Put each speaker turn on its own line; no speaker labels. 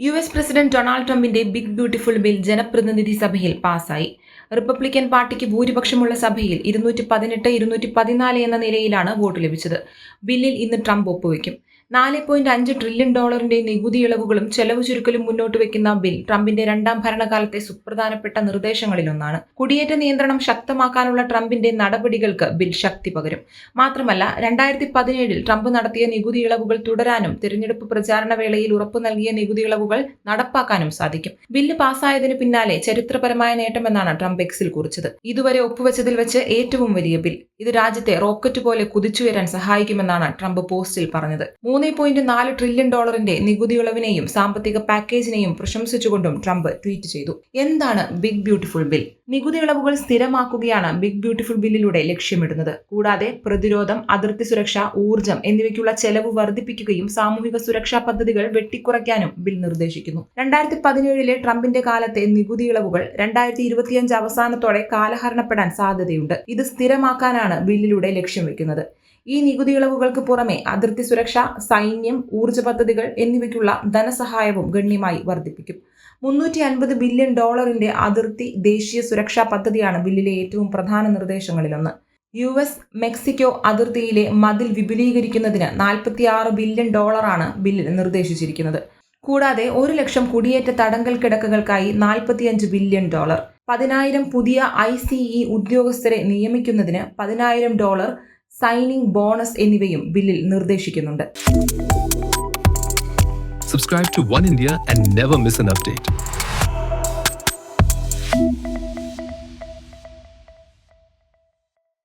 U S president Donald ട്രംപിന്റെ big beautiful bill ജനപ്രതിനിധി സഭയിൽ പാസായി. റിപ്പബ്ലിക്കൻ പാർട്ടിക്ക് ഭൂരിപക്ഷമുള്ള സഭയിൽ ഇരുന്നൂറ്റി പതിനെട്ട് ഇരുന്നൂറ്റി പതിനാല് എന്ന നിലയിലാണ് വോട്ട് ലഭിച്ചത്. ബില്ലിൽ ഇന്ന് ട്രംപ് ഒപ്പുവെക്കും. നാല് പോയിന്റ് അഞ്ച് ട്രില്യൺ ഡോളറിന്റെ നികുതി ഇളവുകളും ചെലവ് ചുരുക്കലും മുന്നോട്ട് വെക്കുന്ന ബിൽ ട്രംപിന്റെ രണ്ടാം ഭരണകാലത്തെ സുപ്രധാനപ്പെട്ട നിർദ്ദേശങ്ങളിലൊന്നാണ്. കുടിയേറ്റ നിയന്ത്രണം ശക്തമാക്കാനുള്ള ട്രംപിന്റെ നടപടികൾക്ക് ബിൽ ശക്തി പകരും. മാത്രമല്ല രണ്ടായിരത്തി പതിനേഴിൽ ട്രംപ് നടത്തിയ നികുതി ഇളവുകൾ തുടരാനും തിരഞ്ഞെടുപ്പ് പ്രചാരണ വേളയിൽ ഉറപ്പു നൽകിയ നികുതി ഇളവുകൾ നടപ്പാക്കാനും സാധിക്കും. ബില്ല് പാസ്സായതിന് പിന്നാലെ ചരിത്രപരമായ നേട്ടമെന്നാണ് ട്രംപ് എക്സിൽ കുറിച്ചത്. ഇതുവരെ ഒപ്പുവെച്ചതിൽ വെച്ച് ഏറ്റവും വലിയ ബിൽ. ഇത് രാജ്യത്തെ റോക്കറ്റ് പോലെ കുതിച്ചുയരാൻ സഹായിക്കുമെന്നാണ് ട്രംപ് പോസ്റ്റിൽ പറഞ്ഞത്. മൂന്ന് പോയിന്റ് നാല് ട്രില്യൺ ഡോളറിന്റെ നികുതി ഇളവിനെയും സാമ്പത്തിക പാക്കേജിനെയും പ്രശംസിച്ചുകൊണ്ടും ട്രംപ് ട്വീറ്റ് ചെയ്തു. എന്താണ് ബിഗ് ബ്യൂട്ടിഫുൾ ബിൽ? നികുതി ഇളവുകൾ സ്ഥിരമാക്കുകയാണ് ബിഗ് ബ്യൂട്ടിഫുൾ ബില്ലിലൂടെ ലക്ഷ്യമിടുന്നത്. കൂടാതെ പ്രതിരോധം അതിർത്തി സുരക്ഷ ഊർജം എന്നിവയ്ക്കുള്ള ചെലവ് വർദ്ധിപ്പിക്കുകയും സാമൂഹിക സുരക്ഷാ പദ്ധതികൾ വെട്ടിക്കുറയ്ക്കാനും ബിൽ നിർദ്ദേശിക്കുന്നു. രണ്ടായിരത്തി പതിനേഴിലെ ട്രംപിന്റെ കാലത്തെ നികുതി ഇളവുകൾ രണ്ടായിരത്തി ഇരുപത്തിയഞ്ച് അവസാനത്തോടെ കാലഹരണപ്പെടാൻ സാധ്യതയുണ്ട്. ഇത് സ്ഥിരമാക്കാനാണ് ബില്ലിലൂടെ ലക്ഷ്യം വയ്ക്കുന്നത് ഈ നികുതി ഇളവുകൾക്ക് പുറമെ അതിർത്തി സുരക്ഷ സൈന്യം ഊർജ പദ്ധതികൾ എന്നിവയ്ക്കുള്ള ധനസഹായവും ഗണ്യമായി വർദ്ധിപ്പിക്കും. മുന്നൂറ്റി അൻപത് ബില്യൺ ഡോളറിന്റെ അതിർത്തി ദേശീയ സുരക്ഷാ പദ്ധതിയാണ് ബില്ലിലെ ഏറ്റവും പ്രധാന നിർദ്ദേശങ്ങളിലൊന്ന്. യു എസ് മെക്സിക്കോ അതിർത്തിയിലെ മതിൽ വിപുലീകരിക്കുന്നതിന് നാൽപ്പത്തിയാറ് ബില്യൺ ഡോളറാണ് ബില്ലിൽ നിർദ്ദേശിച്ചിരിക്കുന്നത്. കൂടാതെ ഒരു ലക്ഷം കുടിയേറ്റ തടങ്കൽ കിടക്കുകൾക്കായി നാൽപ്പത്തിയഞ്ച് ബില്യൺ ഡോളർ. പതിനായിരം പുതിയ ഐ സി ഇ ഉദ്യോഗസ്ഥരെ നിയമിക്കുന്നതിന് പതിനായിരം ഡോളർ സൈനിങ് ബോണസ് എന്നിവയും ബില്ലിൽ നിർദ്ദേശിക്കുന്നുണ്ട്
Subscribe to One India and never miss an update.